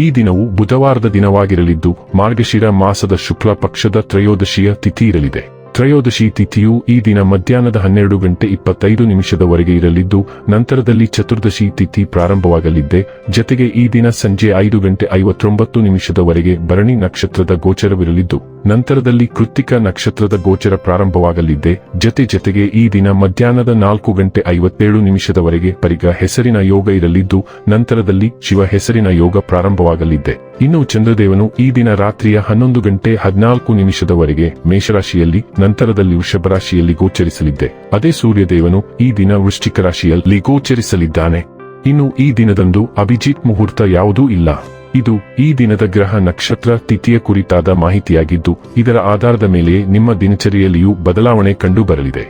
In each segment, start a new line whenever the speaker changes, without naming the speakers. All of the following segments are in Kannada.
ಈ ದಿನವು ಬುಧವಾರದ ದಿನವಾಗಿರಲಿದ್ದು ಮಾರ್ಗಶಿರ ಮಾಸದ ಶುಕ್ಲ ಪಕ್ಷದ ತ್ರಯೋದಶಿಯ ತಿಥಿ ಇರಲಿದೆ. ತ್ರಯೋದಶಿ ತಿಥಿಯು ಈ ದಿನ ಮಧ್ಯಾಹ್ನದ ಹನ್ನೆರಡು ಗಂಟೆ ಇಪ್ಪತ್ತೈದು ನಿಮಿಷದವರೆಗೆ ಇರಲಿದ್ದು, ನಂತರದಲ್ಲಿ ಚತುರ್ದಶಿ ತಿಥಿ ಪ್ರಾರಂಭವಾಗಲಿದ್ದೆ. ಜತೆಗೆ ಈ ದಿನ ಸಂಜೆ ಐದು ಗಂಟೆ ಐವತ್ತೊಂಬತ್ತು ನಿಮಿಷದವರೆಗೆ ಭರಣಿ ನಕ್ಷತ್ರದ ಗೋಚರವಿರಲಿದ್ದು, ನಂತರದಲ್ಲಿ ಕೃತಿಕ ನಕ್ಷತ್ರದ ಗೋಚರ ಪ್ರಾರಂಭವಾಗಲಿದ್ದೆ. ಜತೆ ಜತೆಗೆ ಈ ದಿನ ಮಧ್ಯಾಹ್ನದ ನಾಲ್ಕು ಗಂಟೆ ಐವತ್ತೇಳು ನಿಮಿಷದವರೆಗೆ ಪರಿಗ ಹೆಸರಿನ ಯೋಗ ಇರಲಿದ್ದು, ನಂತರದಲ್ಲಿ ಶಿವ ಹೆಸರಿನ ಯೋಗ ಪ್ರಾರಂಭವಾಗಲಿದ್ದೆ. ಇನ್ನು ಚಂದ್ರದೇವನು ಈ ದಿನ ರಾತ್ರಿಯ ಹನ್ನೊಂದು ಗಂಟೆ ಹದಿನಾಲ್ಕು ನಿಮಿಷದವರೆಗೆ ಮೇಷರಾಶಿಯಲ್ಲಿ, ನಂತರದಲ್ಲಿ ವೃಷಭ ರಾಶಿಯಲ್ಲಿ ಗೋಚರಿಸಲಿದ್ದೆ. ಅದೇ ಸೂರ್ಯದೇವನು ಈ ದಿನ ವೃಶ್ಚಿಕ ರಾಶಿಯಲ್ಲಿ ಗೋಚರಿಸಲಿದ್ದಾನೆ. ಇನ್ನು ಈ ದಿನದಂದು ಅಭಿಜಿತ್ ಮುಹೂರ್ತ ಯಾವುದೂ ಇಲ್ಲ. ಇದು ಈ ದಿನದ ಗ್ರಹ ನಕ್ಷತ್ರ ತಿಥಿಯ ಕುರಿತಾದ ಮಾಹಿತಿಯಾಗಿದ್ದು, ಇದರ ಆಧಾರದ ಮೇಲೆ ನಿಮ್ಮ ದಿನಚರಿಯಲ್ಲಿಯೂ ಬದಲಾವಣೆ ಕಂಡು ಬರಲಿದೆ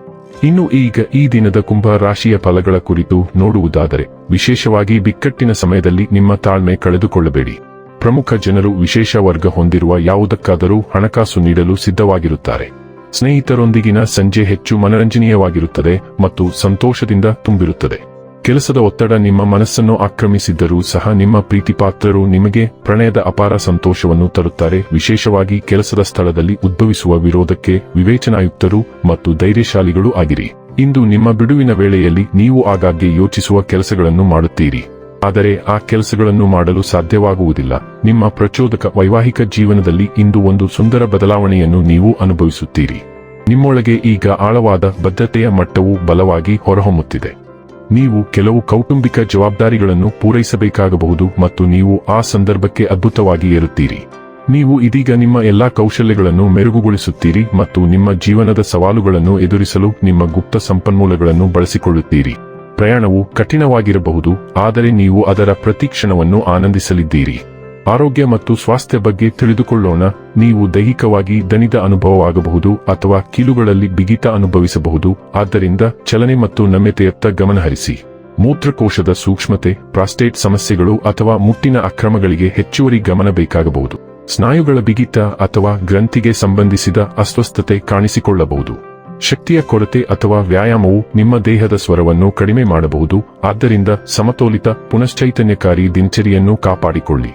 ಇನ್ನು ಈಗ ಈ ದಿನದ ಕುಂಭ ರಾಶಿಯ ಫಲಗಳ ಕುರಿತು ನೋಡುವುದಾದರೆ, ವಿಶೇಷವಾಗಿ ಬಿಕ್ಕಟ್ಟಿನ ಸಮಯದಲ್ಲಿ ನಿಮ್ಮ ತಾಳ್ಮೆ ಕಳೆದುಕೊಳ್ಳಬೇಡಿ. ಪ್ರಮುಖ ಜನರು ವಿಶೇಷ ವರ್ಗ ಹೊಂದಿರುವ ಯಾವುದಕ್ಕಾದರೂ ಹಣಕಾಸು ನೀಡಲು ಸಿದ್ಧವಾಗಿರುತ್ತಾರೆ. ಸ್ನೇಹಿತರೊಂದಿಗಿನ ಸಂಜೆ ಹೆಚ್ಚು ಮನರಂಜನೀಯವಾಗಿರುತ್ತದೆ ಮತ್ತು ಸಂತೋಷದಿಂದ ತುಂಬಿರುತ್ತದೆ. ಕೆಲಸದ ಒತ್ತಡ ನಿಮ್ಮ ಮನಸ್ಸನ್ನು ಆಕ್ರಮಿಸಿದ್ದರೂ ಸಹ ನಿಮ್ಮ ಪ್ರೀತಿಪಾತ್ರರು ನಿಮಗೆ ಪ್ರಣಯದ ಅಪಾರ ಸಂತೋಷವನ್ನು ತರುತ್ತಾರೆ. ವಿಶೇಷವಾಗಿ ಕೆಲಸದ ಸ್ಥಳದಲ್ಲಿ ಉದ್ಭವಿಸುವ ವಿರೋಧಕ್ಕೆ ವಿವೇಚನಾಯುಕ್ತರು ಮತ್ತು ಧೈರ್ಯಶಾಲಿಗಳು ಆಗಿರಿ. ಇಂದು ನಿಮ್ಮ ಬಿಡುವಿನ ವೇಳೆಯಲ್ಲಿ ನೀವು ಆಗಾಗ್ಗೆ ಯೋಚಿಸುವ ಕೆಲಸಗಳನ್ನು ಮಾಡುತ್ತೀರಿ. ಆದರೆ ಆ ಕೆಲಸಗಳನ್ನು ಮಾಡಲು ಸಾಧ್ಯವಾಗುವುದಿಲ್ಲ. ನಿಮ್ಮ ಪ್ರಚೋದಕ ವೈವಾಹಿಕ ಜೀವನದಲ್ಲಿ ಇಂದು ಒಂದು ಸುಂದರ ಬದಲಾವಣೆಯನ್ನು ನೀವು ಅನುಭವಿಸುತ್ತೀರಿ. ನಿಮ್ಮೊಳಗೆ ಈಗ ಆಳವಾದ ಬದ್ಧತೆಯ ಮಟ್ಟವು ಬಲವಾಗಿ ಹೊರಹೊಮ್ಮುತ್ತಿದೆ. ನೀವು ಕೆಲವು ಕೌಟುಂಬಿಕ ಜವಾಬ್ದಾರಿಗಳನ್ನು ಪೂರೈಸಬೇಕಾಗಬಹುದು ಮತ್ತು ನೀವು ಆ ಸಂದರ್ಭಕ್ಕೆ ಅದ್ಭುತವಾಗಿ ಏರುತ್ತೀರಿ. ನೀವು ಇದೀಗ ನಿಮ್ಮ ಎಲ್ಲಾ ಕೌಶಲ್ಯಗಳನ್ನು ಮೆರುಗುಗೊಳಿಸುತ್ತೀರಿ ಮತ್ತು ನಿಮ್ಮ ಜೀವನದ ಸವಾಲುಗಳನ್ನು ಎದುರಿಸಲು ನಿಮ್ಮ ಗುಪ್ತ ಸಂಪನ್ಮೂಲಗಳನ್ನು ಬಳಸಿಕೊಳ್ಳುತ್ತೀರಿ. ಪ್ರಯಾಣವು ಕಠಿಣವಾಗಿರಬಹುದು, ಆದರೆ ನೀವು ಅದರ ಪ್ರತಿಕ್ಷಣವನ್ನು ಆನಂದಿಸಲಿದ್ದೀರಿ. ಆರೋಗ್ಯ ಮತ್ತು ಸ್ವಾಸ್ಥ್ಯ ಬಗ್ಗೆ ತಿಳಿದುಕೊಳ್ಳೋಣ, ನೀವು ದೈಹಿಕವಾಗಿ ದಣಿದ ಅನುಭವವಾಗಬಹುದು ಅಥವಾ ಕೀಲುಗಳಲ್ಲಿ ಬಿಗಿತ ಅನುಭವಿಸಬಹುದು, ಆದ್ದರಿಂದ ಚಲನೆ ಮತ್ತು ನಮ್ಯತೆಯತ್ತ ಗಮನಹರಿಸಿ. ಮೂತ್ರಕೋಶದ ಸೂಕ್ಷ್ಮತೆ, ಪ್ರಾಸ್ಟೇಟ್ ಸಮಸ್ಯೆಗಳು ಅಥವಾ ಮುಟ್ಟಿನ ಅಕ್ರಮಗಳಿಗೆ ಹೆಚ್ಚುವರಿ ಗಮನ ಬೇಕಾಗಬಹುದು. ಸ್ನಾಯುಗಳ ಬಿಗಿತ ಅಥವಾ ಗ್ರಂಥಿಗೆ ಸಂಬಂಧಿಸಿದ ಅಸ್ವಸ್ಥತೆ ಕಾಣಿಸಿಕೊಳ್ಳಬಹುದು. ಶಕ್ತಿಯ ಕೊರತೆ ಅಥವಾ ವ್ಯಾಯಾಮವು ನಿಮ್ಮ ದೇಹದ ಸ್ವರವನ್ನು ಕಡಿಮೆ ಮಾಡಬಹುದು, ಆದ್ದರಿಂದ ಸಮತೋಲಿತ, ಪುನಶ್ಚೈತನ್ಯಕಾರಿ ದಿನಚರಿಯನ್ನು ಕಾಪಾಡಿಕೊಳ್ಳಿ.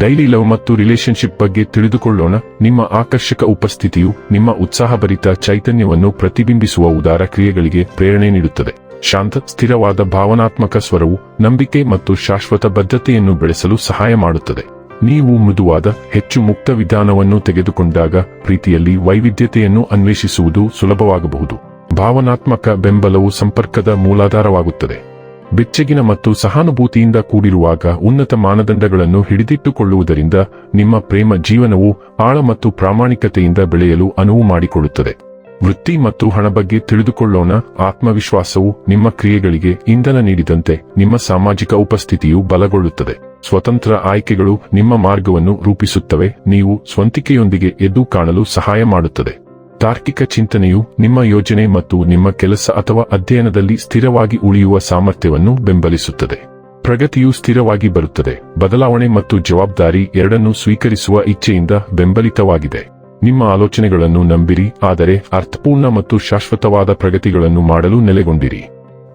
ಡೈಲಿ ಲವ್ ಮತ್ತು ರಿಲೇಶನ್ಶಿಪ್ ಬಗ್ಗೆ ತಿಳಿದುಕೊಳ್ಳೋಣ, ನಿಮ್ಮ ಆಕರ್ಷಕ ಉಪಸ್ಥಿತಿಯು ನಿಮ್ಮ ಉತ್ಸಾಹಭರಿತ ಚೈತನ್ಯವನ್ನು ಪ್ರತಿಬಿಂಬಿಸುವ ಉದಾರ ಕ್ರಿಯೆಗಳಿಗೆ ಪ್ರೇರಣೆ ನೀಡುತ್ತದೆ. ಶಾಂತ, ಸ್ಥಿರವಾದ ಭಾವನಾತ್ಮಕ ಸ್ವರವು ನಂಬಿಕೆ ಮತ್ತು ಶಾಶ್ವತ ಬದ್ಧತೆಯನ್ನು ಬೆಳೆಸಲು ಸಹಾಯ ಮಾಡುತ್ತದೆ. ನೀವು ಮೃದುವಾದ, ಹೆಚ್ಚು ಮುಕ್ತ ವಿಧಾನವನ್ನು ತೆಗೆದುಕೊಂಡಾಗ ಪ್ರೀತಿಯಲ್ಲಿ ವೈವಿಧ್ಯತೆಯನ್ನು ಅನ್ವೇಷಿಸುವುದು ಸುಲಭವಾಗಬಹುದು. ಭಾವನಾತ್ಮಕ ಬೆಂಬಲವು ಸಂಪರ್ಕದ ಮೂಲಾಧಾರವಾಗುತ್ತದೆ. ಬೆಚ್ಚಗಿನ ಮತ್ತು ಸಹಾನುಭೂತಿಯಿಂದ ಕೂಡಿರುವಾಗ ಉನ್ನತ ಮಾನದಂಡಗಳನ್ನು ಹಿಡಿದಿಟ್ಟುಕೊಳ್ಳುವುದರಿಂದ ನಿಮ್ಮ ಪ್ರೇಮ ಜೀವನವು ಆಳ ಮತ್ತು ಪ್ರಾಮಾಣಿಕತೆಯಿಂದ ಬೆಳೆಯಲು ಅನುವು ಮಾಡಿಕೊಡುತ್ತದೆ ವೃತ್ತಿ ಮತ್ತು ಹಣ ಬಗ್ಗೆ ತಿಳಿದುಕೊಳ್ಳೋಣ. ಆತ್ಮವಿಶ್ವಾಸವು ನಿಮ್ಮ ಕ್ರಿಯೆಗಳಿಗೆ ಇಂಧನ ನೀಡಿದಂತೆ ನಿಮ್ಮ ಸಾಮಾಜಿಕ ಉಪಸ್ಥಿತಿಯು ಬಲಗೊಳ್ಳುತ್ತದೆ. ಸ್ವತಂತ್ರ ಆಯ್ಕೆಗಳು ನಿಮ್ಮ ಮಾರ್ಗವನ್ನು ರೂಪಿಸುತ್ತವೆ. ನೀವು ಸ್ವಂತಿಕೆಯೊಂದಿಗೆ ಎದ್ದು ಕಾಣಲು ಸಹಾಯ ಮಾಡುತ್ತದೆ. ತಾರ್ಕಿಕ ಚಿಂತನೆಯು ನಿಮ್ಮ ಯೋಜನೆ ಮತ್ತು ನಿಮ್ಮ ಕೆಲಸ ಅಥವಾ ಅಧ್ಯಯನದಲ್ಲಿ ಸ್ಥಿರವಾಗಿ ಉಳಿಯುವ ಸಾಮರ್ಥ್ಯವನ್ನು ಬೆಂಬಲಿಸುತ್ತದೆ. ಪ್ರಗತಿಯು ಸ್ಥಿರವಾಗಿ ಬರುತ್ತದೆ. ಬದಲಾವಣೆ ಮತ್ತು ಜವಾಬ್ದಾರಿ ಎರಡನ್ನೂ ಸ್ವೀಕರಿಸುವ ಇಚ್ಛೆಯಿಂದ ಬೆಂಬಲಿತವಾಗಿದೆ. ನಿಮ್ಮ ಆಲೋಚನೆಗಳನ್ನು ನಂಬಿರಿ, ಆದರೆ ಅರ್ಥಪೂರ್ಣ ಮತ್ತು ಶಾಶ್ವತವಾದ ಪ್ರಗತಿಗಳನ್ನು ಮಾಡಲು ನೆಲೆಗೊಂಡಿರಿ.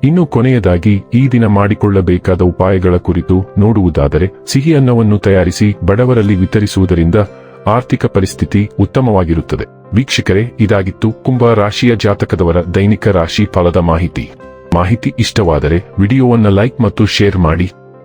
ಇನ್ನು ಕೊನೆಯದಾಗಿ, ಈ ದಿನ ಮಾಡಿಕೊಳ್ಳಬೇಕಾದ ಉಪಾಯಗಳ ಕುರಿತು ನೋಡುವುದಾದರೆ, ಸಿಹಿ ಅನ್ನವನ್ನು ತಯಾರಿಸಿ ಬಡವರಲ್ಲಿ ವಿತರಿಸುವುದರಿಂದ ಆರ್ಥಿಕ ಪರಿಸ್ಥಿತಿ ಉತ್ತಮವಾಗಿರುತ್ತದೆ. ವೀಕ್ಷಕರೇ, ಇದಾಗಿತ್ತು ಕುಂಭ ರಾಶಿಯ ಜಾತಕದವರ ದೈನಿಕ ರಾಶಿ ಫಲದ ಮಾಹಿತಿ. ಮಾಹಿತಿ ಇಷ್ಟವಾದರೆ, ವಿಡಿಯೋವನ್ನು ಲೈಕ್ ಮತ್ತು ಶೇರ್ ಮಾಡಿ.